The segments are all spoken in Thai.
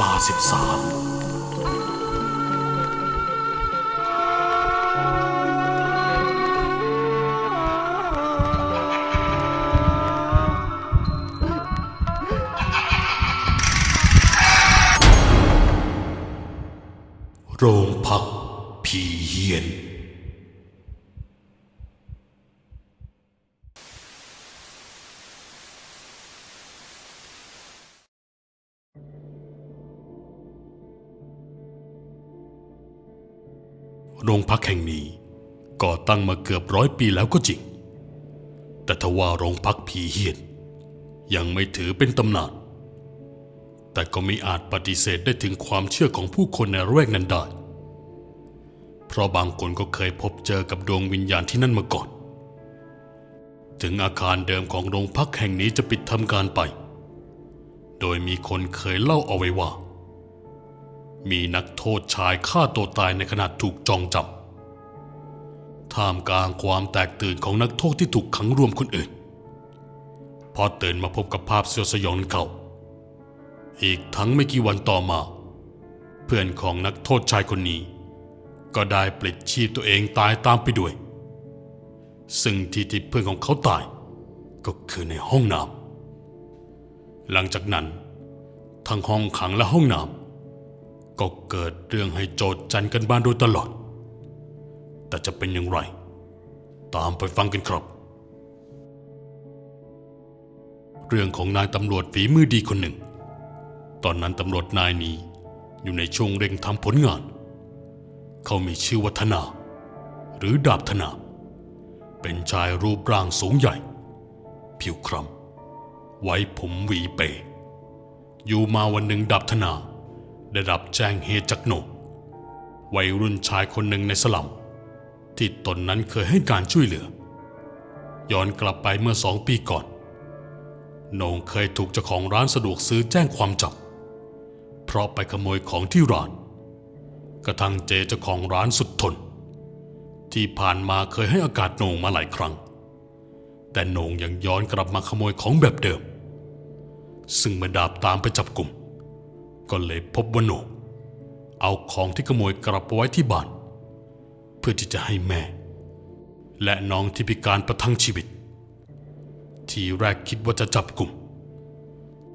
ลาสิบสาม โรงพักแห่งนี้ก่อตั้งมาเกือบร้อยปีแล้วก็จริง แต่ทว่าโรงพักผีเฮียน ยังไม่ถือเป็นตำนาน แต่ก็ไม่อาจปฏิเสธได้ถึงความเชื่อของผู้คนในละแวกนั้นได้ เพราะบางคนก็เคยพบเจอกับดวงวิญญาณที่นั่นมาก่อน ถึงอาคารเดิมของโรงพักแห่งนี้จะปิดทำการไป โดยมีคนเคยเล่าเอาไว้ว่า มีนักโทษชายฆ่าตัวตายในขณะถูกจองจับท่ามกลางความแตกตื่นของนักโทษที่ถูกขังรวมคนอื่น พอตื่นมาพบกับภาพเสียวสยองเก่าอีกทั้งไม่กี่วันต่อมา เพื่อนของนักโทษชายคนนี้ ก็ได้ปลิดชีพตัวเองตายตามไปด้วย ซึ่งที่ที่เพื่อนของเขาตาย ก็คือในห้องน้ำหลังจากนั้นทั้งห้องขังและห้องน้ำ ก็เกิดเรื่องให้โจทย์จันกันบ้านโดยตลอด แต่จะเป็นอย่างไร ตามไปฟังกันครับ เรื่องของนายตำรวจฝีมือดีคนหนึ่ง ตอนนั้นตำรวจนายนี้อยู่ในช่วงเร่งทำผลงาน เขามีชื่อวัฒนา หรือดาบธนา เป็นชายรูปร่างสูงใหญ่ ผิวคล้ำไว้ผมหวีเป อยู่มาวันหนึ่งดาบธนา ได้รับแจ้งเหตุจากโหนกวัยรุ่นชายคนหนึ่งในสลัม ที่ตนนั้นเคยให้การช่วยเหลือ ย้อนกลับไปเมื่อสองปีก่อนโหนงเคยถูกเจ้าของร้านสะดวกซื้อแจ้งความจับ เพราะไปขโมยของที่ร้าน กระทั่งเจเจ้าของร้านสุดทน ที่ผ่านมาเคยให้อากาศโหนงมาหลายครั้ง แต่โหนงยังย้อนกลับมาขโมยของแบบเดิม ซึ่งเมื่อดาบตามไปจับกลุ่ม ก็เลยพบว่าโหนงเอาของที่ขโมยกลับไปไว้ที่บ้าน เพื่อที่จะให้แม่ และน้องที่พิการประทังชีวิต ทีแรกคิดว่าจะจับกลุ่ม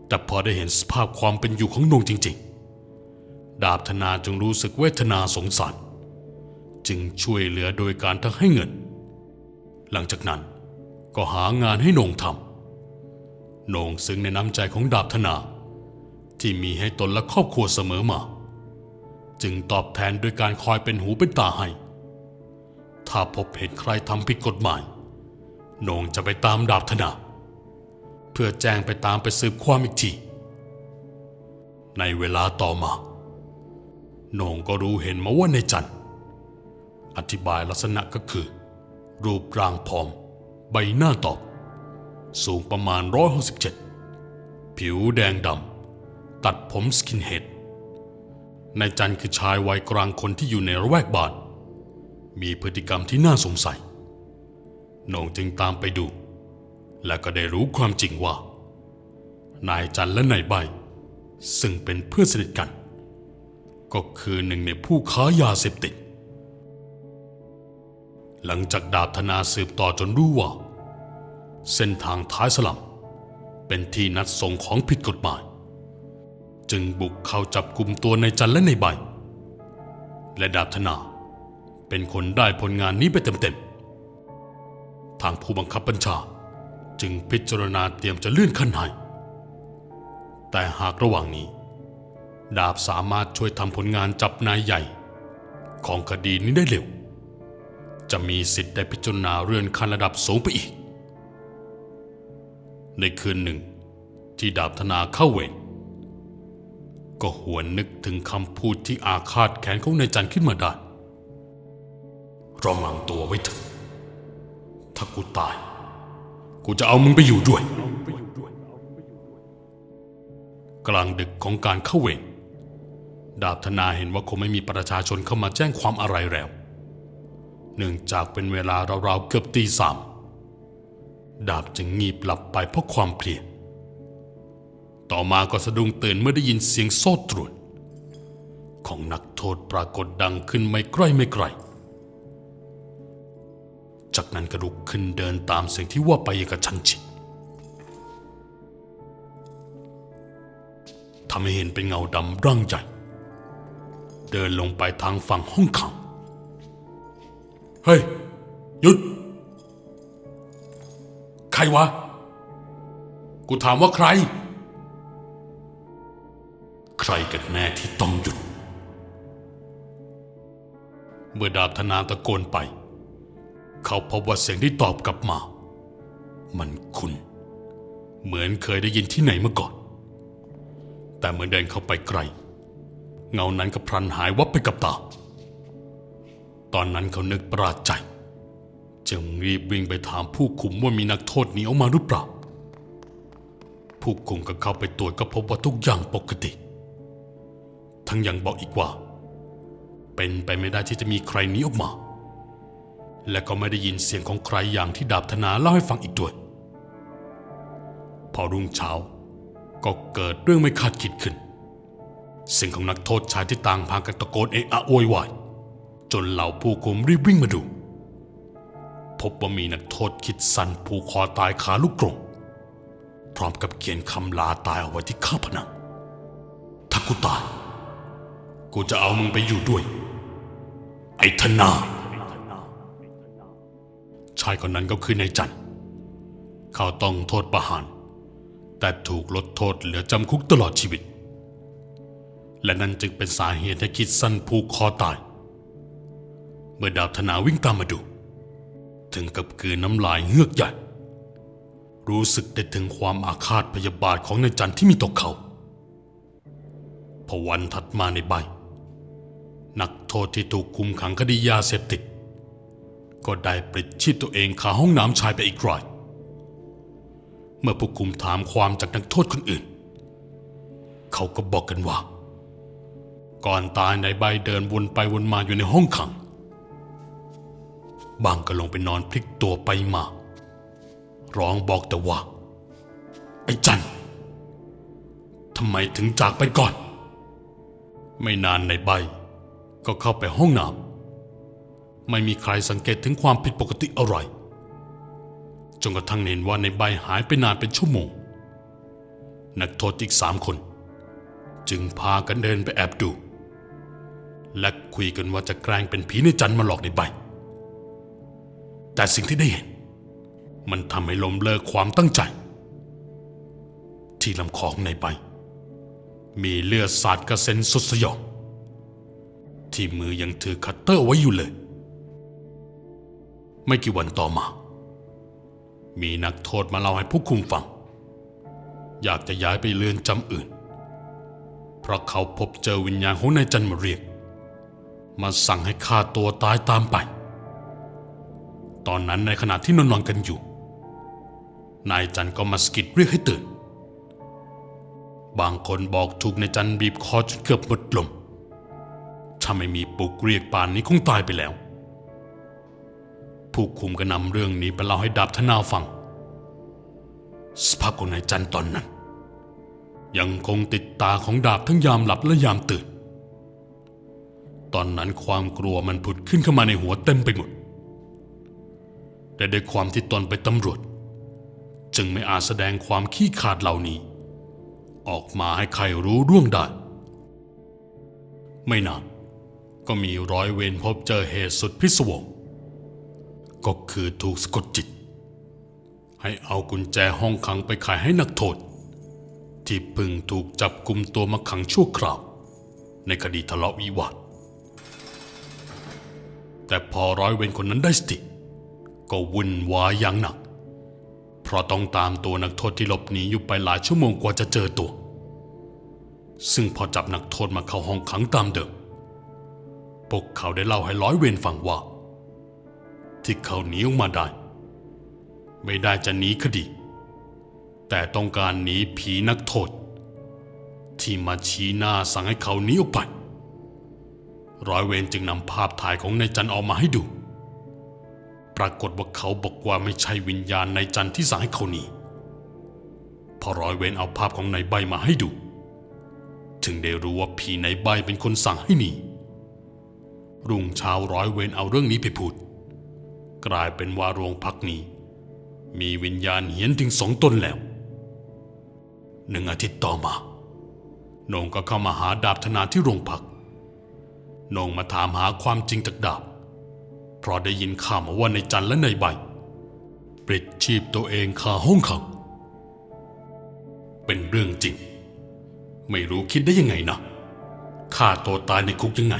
แต่พอได้เห็นสภาพความเป็นอยู่ของหนงจริง ๆ ดาบธนาจึงรู้สึกเวทนาสงสาร จึงช่วยเหลือโดยการทั้งให้เงิน หลังจากนั้นก็หางานให้หนงทำหนงซึ้งในน้ำใจของดาบธนา ที่มีให้ตนและครอบครัวเสมอมา จึงตอบแทนโดยการคอยเป็นหูเป็นตาให้ ถ้าพบเห็นใครทำผิดกฎหมายนงจะไปตามดาบธนา เพื่อแจ้งไปตามไปสืบความอีกที ในเวลาต่อมาโหนงก็รู้เห็นมาว่าในจันอธิบายลักษณะก็คือ รูปร่างผอม ใบหน้าตอบ สูงประมาณ 167 ผิวแดงดำ ตัดผมสกินเฮดนายจันคือชายวัยกลางคนที่อยู่ในระแวกบ้าน มีพฤติกรรมที่น่าสงสัยนงจึงตามไปดู และก็ได้รู้ความจริงว่า นายจันและนายใบ ซึ่งเป็นเพื่อนสนิทกัน ก็คือหนึ่งในผู้ค้ายาเสพติด หลังจากดาบธนาสืบต่อจนรู้ว่า เส้นทางท้ายสลัมเป็นที่นัดส่งของผิดกฎหมาย จึงบุกเข้าจับกลุ่มตัวในจันและในใบ และดาบธนา เป็นคนได้ผลงานนี้ไปเต็มๆ ทางผู้บังคับบัญชาจึงพิจารณาเตรียมจะเลื่อนขั้นให้แต่หากระหว่างนี้ ดาบสามารถช่วยทำผลงานจับนายใหญ่ ของคดีนี้ได้เร็ว จะมีสิทธิ์ได้พิจารณาเลื่อนขั้นระดับสูงไปอีก ในคืนหนึ่งที่ดาบธนาเข้าเวร ก็หวนนึกถึงคำพูดที่อาฆาตแค้นของนายจันขึ้นมาได้ระวังตัวไว้เถอะถ้ากูตาย กูจะเอามึงไปอยู่ด้วย กลางดึกของการเข้าเวรดาบธนาเห็นว่าคงไม่มีประชาชนเข้ามาแจ้งความอะไรแล้ว เนื่องจากเป็นเวลาราวๆเกือบตีสาม ดาบจึงงีบหลับไปเพราะความเพลีย ต่อมาก็สะดุ้งตื่นเมื่อได้ยินเสียงโซ่ตรวนของนักโทษปรากฏดังขึ้นไม่ใกล้ไม่ไกล จากนั้นก็ลุกขึ้นเดินตามเสียงที่ว่าไปอย่างกระชันชิดทำให้เห็นเป็นเงาดำร่างใหญ่ เดินลงไปทางฝั่งห้องขัง เฮ้ย หยุด ใครวะ กูถามว่าใคร ใครกันแน่ที่ต้องหยุด เมื่อดาบธนาตะโกนไป เขาพบว่าเสียงที่ตอบกลับมา มันคุ้นเหมือนเคยได้ยินที่ไหนมาก่อน แต่เมื่อเดินเข้าไปไกล เงานั้นก็พลันหายวับไปกับตา ตอนนั้นเขานึกประหลาดใจ จึงรีบวิ่งไปถามผู้คุมว่ามีนักโทษหนีออกมาหรือเปล่าผู้คุมก็เข้าไปตรวจก็พบว่าทุกอย่างปกติ ทั้งยังบอกอีกว่า เป็นไปไม่ได้ที่จะมีใครหนีออกมา และก็ไม่ได้ยินเสียงของใครอย่างที่ดาบธนาเล่าให้ฟังอีกด้วย พอรุ่งเช้าก็เกิดเรื่องไม่คาดคิดขึ้น เสียงของนักโทษชายที่ต่างพากันตะโกนเอะอะโวยวายจนเหล่าผู้คุมรีบวิ่งมาดู พบว่ามีนักโทษคิดสั้นผูกคอตายขาลูกกรงพร้อมกับเขียนคำลาตายเอาไว้ที่ข้าผนังถ้ากูตาย กูจะเอามึงไปอยู่ด้วย ไอ้ธนา ชายคนนั้นก็คือนายจันเขาต้องโทษประหาร แต่ถูกลดโทษเหลือจำคุกตลอดชีวิต และนั่นจึงเป็นสาเหตุให้คิดสั้นผูกคอตาย เมื่อดาบธนาวิ่งตามมาดู ถึงกับกลืนน้ำลายเฮือกใหญ่ รู้สึกได้ถึงความอาฆาตพยาบาทของนายจันที่มีต่อเขาพอวันถัดมาในใบ นักโทษที่ถูกคุมขังคดียาเสพติด ก็ได้ปลิดชีพตัวเองคาห้องน้ำชายไปอีกราย เมื่อผู้คุมถามความจากนักโทษคนอื่น เขาก็บอกกันว่า ก่อนตายในใบเดินวนไปวนมาอยู่ในห้องขัง บางก็ลงไปนอนพลิกตัวไปมา ร้องบอกแต่ว่า ไอ้จันทำไมถึงจากไปก่อน ไม่นานในใบ ก็เข้าไปห้องน้ำไม่มีใครสังเกตถึงความผิดปกติอะไรจนกระทั่งเห็นว่าในใบหายไปนานเป็นชั่วโมง นักโทษอีกสามคน จึงพากันเดินไปแอบดู และคุยกันว่าจะแกล้งเป็นผีในจันมาหลอกในใบ แต่สิ่งที่ได้เห็น มันทำให้ลมเลิกความตั้งใจ ที่ลำคอของในใบ มีเลือดสาดกระเซ็นสุดสยอง ที่มือยังถือคัตเตอร์ไว้อยู่เลย ไม่กี่วันต่อมา มีนักโทษมาเล่าให้ผู้คุมฟัง อยากจะย้ายไปเรือนจำอื่น เพราะเขาพบเจอวิญญาณของนายจันมาเรียก มาสั่งให้ฆ่าตัวตายตามไป ตอนนั้นในขณะที่นอนนอนกันอยู่ นายจันก็มาสกิดเรียกให้ตื่น บางคนบอกถูกนายจันบีบคอจนเกือบหมดลม ถ้าไม่มีปลุกเรียกป่านนี้คงตายไปแล้ว ผู้คุมก็นำเรื่องนี้ไปเล่าให้ดาบธนาฟัง สภาพของนายจันตอนนั้น ยังคงติดตาของดาบทั้งยามหลับและยามตื่น ตอนนั้นความกลัวมันผุดขึ้นเข้ามาในหัวเต็มไปหมด แต่ด้วยความที่ตนเป็นตำรวจ จึงไม่อาจแสดงความขี้ขลาดเหล่านี้ ออกมาให้ใครรู้ร่วงได้ ไม่นาน ก็มีร้อยเวรพบเจอเหตุสุดพิศวง ก็คือถูกสะกดจิต ให้เอากุญแจห้องขังไปขายให้นักโทษ ที่เพึ่งถูกจับกุมตัวมาขังชั่วคราว ในคดีทะเลาะวิวาทแต่พอร้อยเวรคนนั้นได้สติ ก็วุ่นวายอย่างหนัก เพราะต้องตามตัวนักโทษที่หลบหนีอยู่ไปหลายชั่วโมงกว่าจะเจอตัว ซึ่งพอจับนักโทษมาเข้าห้องขังตามเดิม พวกเขาได้เล่าให้ร้อยเวรฟังว่า ที่เขาหนีออกมาได้ ไม่ได้จะหนีคดี แต่ต้องการหนีผีนักโทษ ที่มาชี้หน้าสั่งให้เขาหนีออกไป ร้อยเวรจึงนำภาพถ่ายของนายจันออกมาให้ดู ปรากฏว่าเขาบอกว่าไม่ใช่วิญญาณนายจันที่สั่งให้เขาหนีพอร้อยเวรเอาภาพของนายใบมาให้ดู ถึงได้รู้ว่าผีนายใบเป็นคนสั่งให้หนี รุ่งเช้าร้อยเวรเอาเรื่องนี้ไปพูด กลายเป็นว่าโรงพักนี้ มีวิญญาณเหียนถึงสองตนแล้ว หนึ่งอาทิตย์ต่อมาโนงก็เข้ามาหาดาบธนาที่โรงพักโนงมาถามหาความจริงจากดาบ เพราะได้ยินข่าวมาว่าในจันและในใบปลิดชีพตัวเองคาห้องขัง เป็นเรื่องจริง ไม่รู้คิดได้ยังไงนะฆ่าตัวตายในคุกยังไง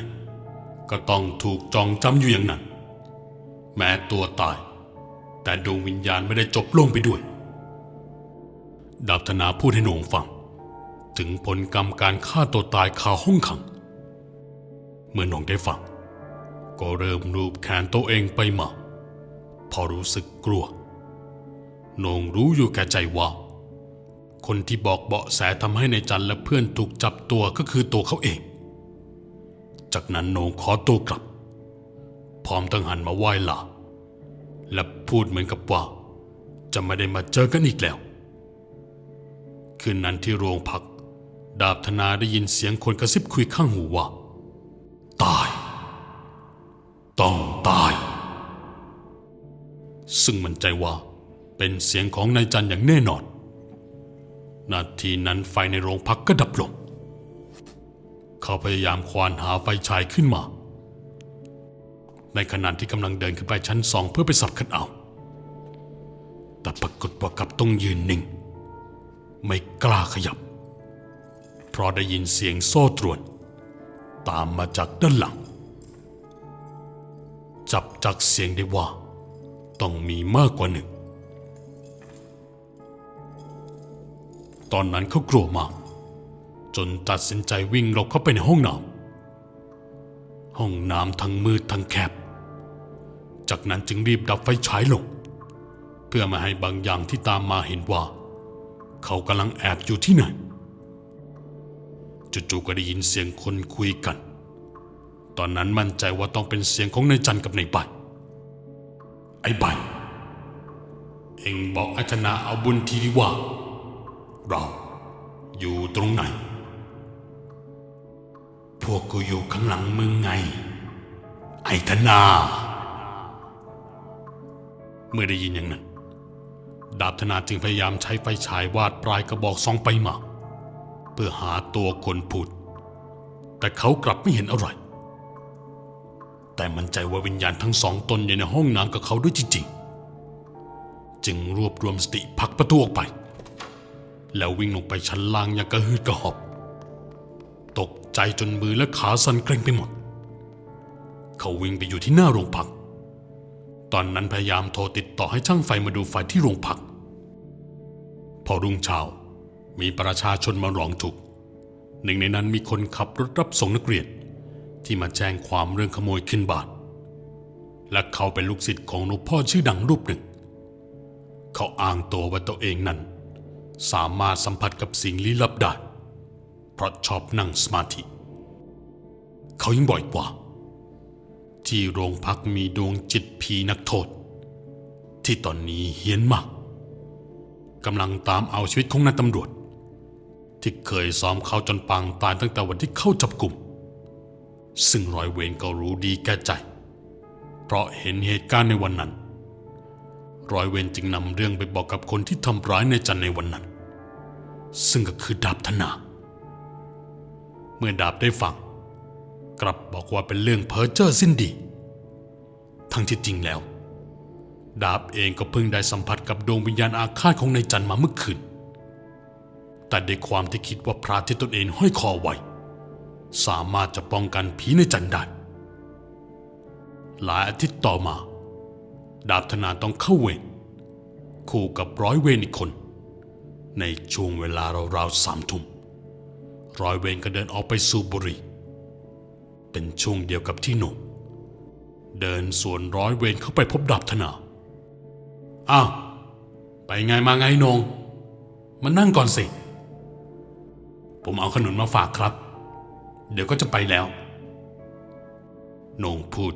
ก็ต้องถูกจองจำอยู่อย่างนั้น แม้ตัวตาย แต่ดวงวิญญาณไม่ได้จบลงไปด้วย ดาบธนาพูดให้โหนงฟัง ถึงผลกรรมการฆ่าตัวตายคาห้องขัง เมื่อโหนงได้ฟัง ก็เริ่มรูปแขนตัวเองไปมา พอรู้สึกกลัวโหนงรู้อยู่แก่ใจว่า คนที่บอกเบาะแสทำให้ในจันและเพื่อนถูกจับตัวก็คือตัวเขาเอง จากนั้นโหนงขอตัวกลับ พร้อมตั้งหันมาไหว้ลาและพูดเหมือนกับว่า จะไม่ได้มาเจอกันอีกแล้ว คืนนั้นที่โรงพัก ดาบธนาได้ยินเสียงคนกระซิบคุยข้างหูว่า ตาย ต้องตาย ซึ่งมั่นใจว่าเป็นเสียงของนายจันอย่างแน่นอน นาทีนั้นไฟในโรงพักก็ดับลง เขาพยายามควานหาไฟฉายขึ้นมา ในขณะที่กำลังเดินขึ้นไปชั้นสองเพื่อไปสับคัดเอา แต่ปรากฏว่ากับต้องยืนนิ่ง ไม่กล้าขยับ เพราะได้ยินเสียงโซ่ตรวน ตามมาจากด้านหลัง จับจากเสียงได้ว่า ต้องมีมากกว่าหนึ่ง ตอนนั้นเขากลัวมาก จนตัดสินใจวิ่งหลบเข้าไปในห้องน้ำห้องน้ำทั้งมืดทั้งแคบ จากนั้นจึงรีบดับไฟฉายลง เพื่อมาให้บางอย่างที่ตามมาเห็นว่า เขากำลังแอบอยู่ที่ไหนจู่ๆก็ได้ยินเสียงคนคุยกัน ตอนนั้นมั่นใจว่าต้องเป็นเสียงของนายจันกับนายใบไอ้ใบเอ็งบอกอาชนะเอาบุญทีดีว่า เราอยู่ตรงไหน พวกกูอยู่ข้างหลังมึงไง ไอ้ธนา เมื่อได้ยินอย่างนั้น ดาบธนาจึงพยายามใช้ไฟฉายวาดปลายกระบอกซองไปมา เพื่อหาตัวคนพูด แต่เขากลับไม่เห็นอะไร แต่มั่นใจว่าวิญญาณทั้งสองตนอยู่ในห้องน้ำกับเขาด้วยจริงๆ จึงรวบรวมสติผลักประตูออกไป แล้ววิ่งลงไปชั้นล่างอย่างกระหืดกระหอบ ใจจนมือและขาสั่นเกร็งไปหมด เขาวิ่งไปอยู่ที่หน้าโรงพัก ตอนนั้นพยายามโทรติดต่อให้ช่างไฟมาดูไฟที่โรงพัก พอรุ่งเช้ามีประชาชนมาร้องทุกข์หนึ่งในนั้นมีคนขับรถรับส่งนักเรียนที่มาแจ้งความเรื่องขโมยขึ้นบ้านและเขาเป็นลูกศิษย์ของหลวงพ่อชื่อดังรูปหนึ่ง เขาอ้างตัวว่าตัวเองนั้น สามารถสัมผัสกับสิ่งลี้ลับได้ ราะชอบนั่งสมาธิ เขายังบ่อยกว่า ที่โรงพักมีดวงจิตผีนักโทษ ที่ตอนนี้เฮี้ยนมากกำลังตามเอาชีวิตของนายตำรวจ ที่เคยซ้อมเขาจนปางตายตั้งแต่วันที่เข้าจับกลุ่ม ซึ่งร้อยเวรก็รู้ดีแก่ใจ เพราะเห็นเหตุการณ์ในวันนั้น ร้อยเวรจึงนำเรื่องไปบอกกับคนที่ทำร้ายในายจันในวันนั้น ซึ่งก็คือดาบธนา มื่อดาบได้ฟัง กลับบอกว่าเป็นเรื่องเพ้อเจ้อสิ้นดี ทั้งที่จริงแล้ว ดาบเองก็เพิ่งได้สัมผัสกับดวงวิญญาณอาฆาตของนายจันมาเมื่อคืน แต่ด้วยความที่คิดว่าพระที่ตนเองห้อยคอไว้ สามารถจะป้องกันผีในจันได้ หลายอาทิตย์ต่อมา ดาบธนาต้องเข้าเวรคู่กับร้อยเวรอีกคน ในช่วงเวลาราวๆสามทุ่ม ร้อยเวรก็เดินออกไปสูบบุหรี่ เป็นช่วงเดียวกับที่หนุ่มเดินสวนร้อยเวรเข้าไปพบดาบธนา อ้าว ไปไงมาไงนง มานั่งก่อนสิ ผมเอาขนุนมาฝากครับ เดี๋ยวก็จะไปแล้วนงพูด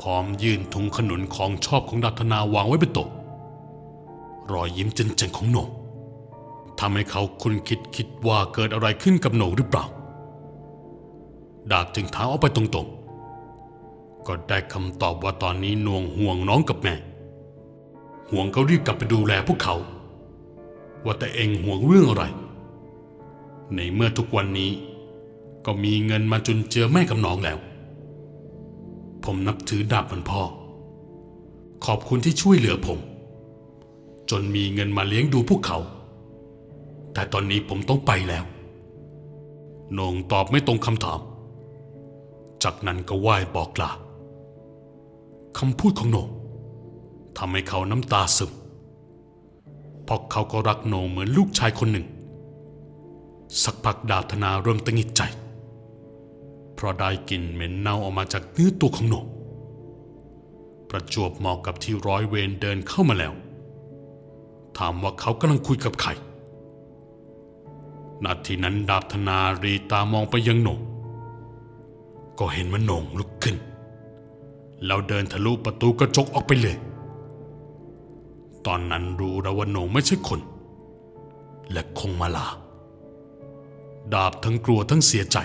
พร้อมยื่นถุงขนุนของชอบของดาบธนาวางไว้บนโต๊ะรอยยิ้มเจนๆของหนง ทำให้เขาคุณคิดคิดว่าเกิดอะไรขึ้นกับโหน่งหรือเปล่า ดาบจึงถามออกไปตรงๆ ก็ได้คำตอบว่าตอนนี้นวงห่วงน้องกับแม่ ห่วงเขารีบกลับไปดูแลพวกเขา ว่าแต่เองห่วงเรื่องอะไร ในเมื่อทุกวันนี้ ก็มีเงินมาจุนเจือแม่กับน้องแล้ว ผมนับถือดาบเหมือนพ่อ ขอบคุณที่ช่วยเหลือผม จนมีเงินมาเลี้ยงดูพวกเขา แต่ตอนนี้ผมต้องไปแล้วโหนงตอบไม่ตรงคำถาม จากนั้นก็ไหว้บอกลาคำพูดของโหนงทำให้เขาน้ำตาซึมเพราะเขาก็รักโหนงเหมือนลูกชายคนหนึ่ง สักพักดาบธนาเริ่มตังิดใจ เพราะได้กลิ่นเหม็นเน่าออกมาจากเนื้อตัวของโหนงประจวบเหมาะกับที่ร้อยเวรเดินเข้ามาแล้ว ถามว่าเขากำลังคุยกับใคร นาทีนั้นดาบธนารีตามองไปยังโหนงก็เห็นว่าโหนงลุกขึ้น แล้วเดินทะลุประตูกระจกออกไปเลย ตอนนั้นรู้แล้วว่าโหนงไม่ใช่คน และคงมาลา ดาบทั้งกลัวทั้งเสียใจ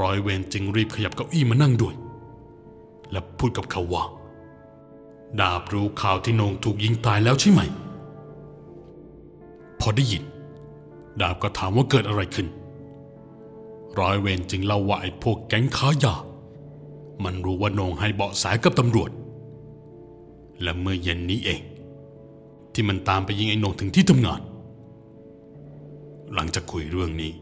ร้อยเวรจึงรีบขยับเก้าอี้มานั่งด้วย และพูดกับเขาว่า ดาบรู้ข่าวที่โหนงถูกยิงตายแล้วใช่ไหม พอได้ยิน ดาบก็ถามว่าเกิดอะไรขึ้น ร้อยเวรจึงเล่าว่าไอ้พวกแก๊งค้ายา มันรู้ว่าโหนงให้เบาะแสกับตำรวจ และเมื่อเย็นนี้เอง ที่มันตามไปยิงไอ้โหนงถึงที่ทำงาน หลังจากคุยเรื่องนี้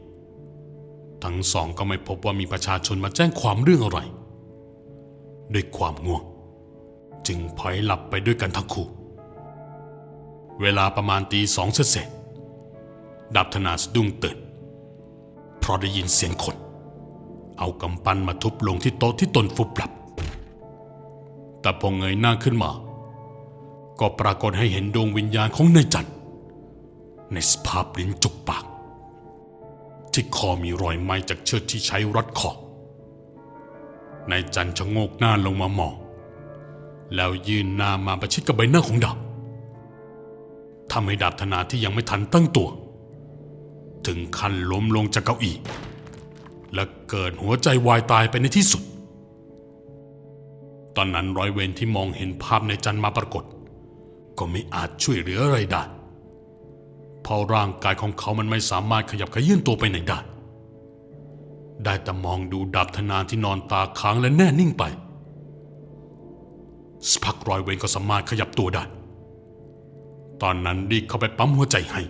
ทั้งสองก็ไม่พบว่ามีประชาชนมาแจ้งความเรื่องอะไร ด้วยความง่วง จึงพลอยหลับไปด้วยกันทั้งคู่ เวลาประมาณตีสองเสร็จ ดับธนาสะดุ้งตื่น เพราะได้ยินเสียงคน เอากำปั้นมาทุบลงที่โต๊ะที่ตนฟุบหลับ แต่พอเงยหน้าขึ้นมา ก็ปรากฏให้เห็นดวงวิญญาณของนายจันในสภาพลิ้นจุกปาก ที่คอมีรอยไหม้จากเชือกที่ใช้รัดคอนายจันชะโงกหน้าลงมามอง แล้วยื่นหน้ามาประชิดกับใบหน้าของดาบทำให้ดาบธนาที่ยังไม่ทันตั้งตัว ถึงขั้นล้มลงจากเก้าอี้และเกิดหัวใจวายตายไปในที่สุด ตอนนั้นร้อยเวรที่มองเห็นภาพในจันทร์มาปรากฏ ก็ไม่อาจช่วยเหลืออะไรได้เพราะร่างกายของเขามันไม่สามารถขยับขยื่นตัวไปไหนได้ ได้แต่มองดูดาบธนาที่นอนตาค้างและแน่นิ่งไปสักพักร้อยเวรก็สามารถขยับตัวได้ ตอนนั้นรีบเข้าไปปั๊มหัวใจให้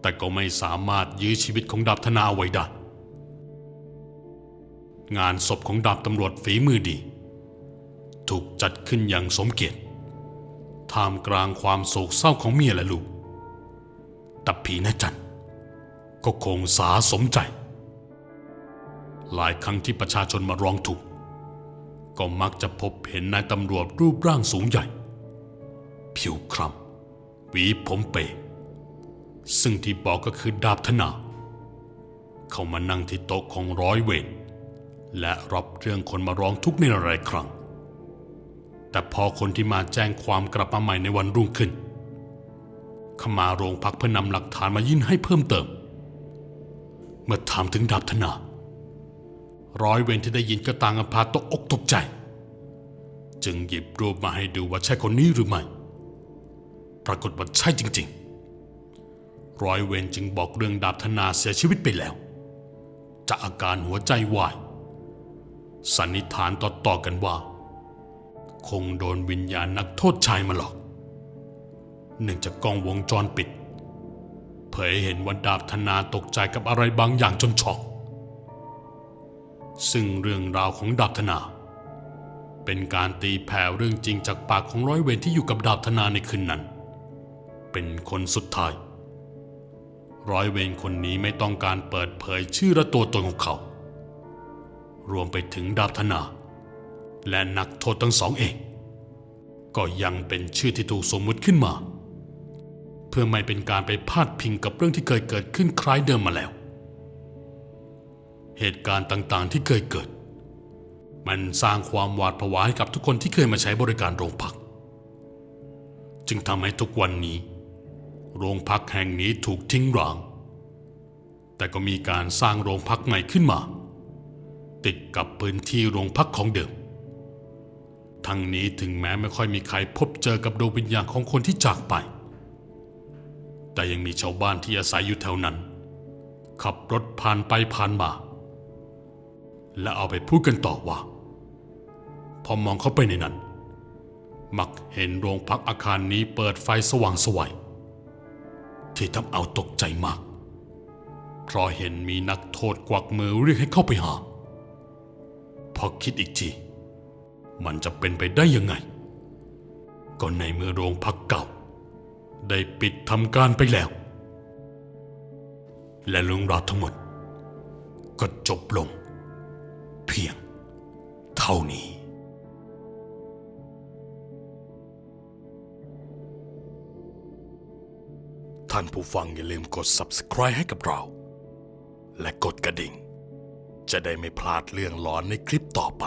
แต่ก็ไม่สามารถยื้อชีวิตของดาบธนาเอาไว้ได้งานศพของดาบตำรวจฝีมือดี ถูกจัดขึ้นอย่างสมเกียรติท่ามกลางความโศกเศร้าของเมียและลูกแต่ผีนจันก็คงสาสมใจ หลายครั้งที่ประชาชนมาร้องถูกข์ก็มักจะพบเห็นนายตำรวจรูปร่างสูงใหญ่ ผิวคล้ำหวีผมเปย์ ซึ่งที่บอกก็คือดาบธนา เขามานั่งที่โต๊ะของร้อยเวรและรับเรื่องคนมาร้องทุกข์ในหลายครั้ง แต่พอคนที่มาแจ้งความกลับมาใหม่ในวันรุ่งขึ้นเขามาโรงพักเพื่อนำหลักฐานมายื่นให้เพิ่มเติม เมื่อถามถึงดาบธนา ร้อยเวรที่ได้ยินก็ต่างกันพาตกอกตกใจ จึงหยิบรูปมาให้ดูว่าใช่คนนี้หรือไม่ ปรากฏว่าใช่จริง ๆ ร้อยเวรจึงบอกเรื่องดาบธนาเสียชีวิตไปแล้ว จากอาการหัวใจวาย สันนิษฐานต่อๆกันว่า คงโดนวิญญาณนักโทษชายมาหลอก เนื่องจากกล้องวงจรปิด เผยเห็นว่าดาบธนาตกใจกับอะไรบางอย่างจนช็อก ซึ่งเรื่องราวของดาบธนา เป็นการตีแผ่เรื่องจริงจากปากของร้อยเวรที่อยู่กับดาบธนาในคืนนั้น เป็นคนสุดท้าย ร้อยเวรคนนี้ไม่ต้องการเปิดเผยชื่อและตัวตนของเขา รวมไปถึงดาบธนา และนักโทษทั้งสองเอง ก็ยังเป็นชื่อที่ถูกสมมุติขึ้นมา เพื่อไม่เป็นการไปพาดพิงกับเรื่องที่เคยเกิดขึ้นคล้ายเดิมมาแล้ว เหตุการณ์ต่างๆที่เคยเกิด มันสร้างความหวาดผวาให้กับทุกคนที่เคยมาใช้บริการโรงพัก จึงทำให้ทุกวันนี้ โรงพักแห่งนี้ถูกทิ้งร้าง แต่ก็มีการสร้างโรงพักใหม่ขึ้นมา ติดกับพื้นที่โรงพักของเดิม ทั้งนี้ถึงแม้ไม่ค่อยมีใครพบเจอกับดวงวิญญาณของคนที่จากไป แต่ยังมีชาวบ้านที่อาศัยอยู่แถวนั้น ขับรถผ่านไปผ่านมา และเอาไปพูดกันต่อว่า พอมองเข้าไปในนั้น มักเห็นโรงพักอาคารนี้เปิดไฟสว่างสวย ที่ทำเอาตกใจมาก เพราะเห็นมีนักโทษกวักมือเรียกให้เข้าไปหา พอคิดอีกที มันจะเป็นไปได้ยังไง ก็ในเมื่อโรงพักเก่า ได้ปิดทำการไปแล้ว และเรื่องราวทั้งหมด ก็จบลง เพียงเท่านี้านผู้ฟังอย่าลืมกด subscribe ให้กับเรา และกดกระดิ่ง จะได้ไม่พลาดเรื่องหลอนในคลิปต่อไป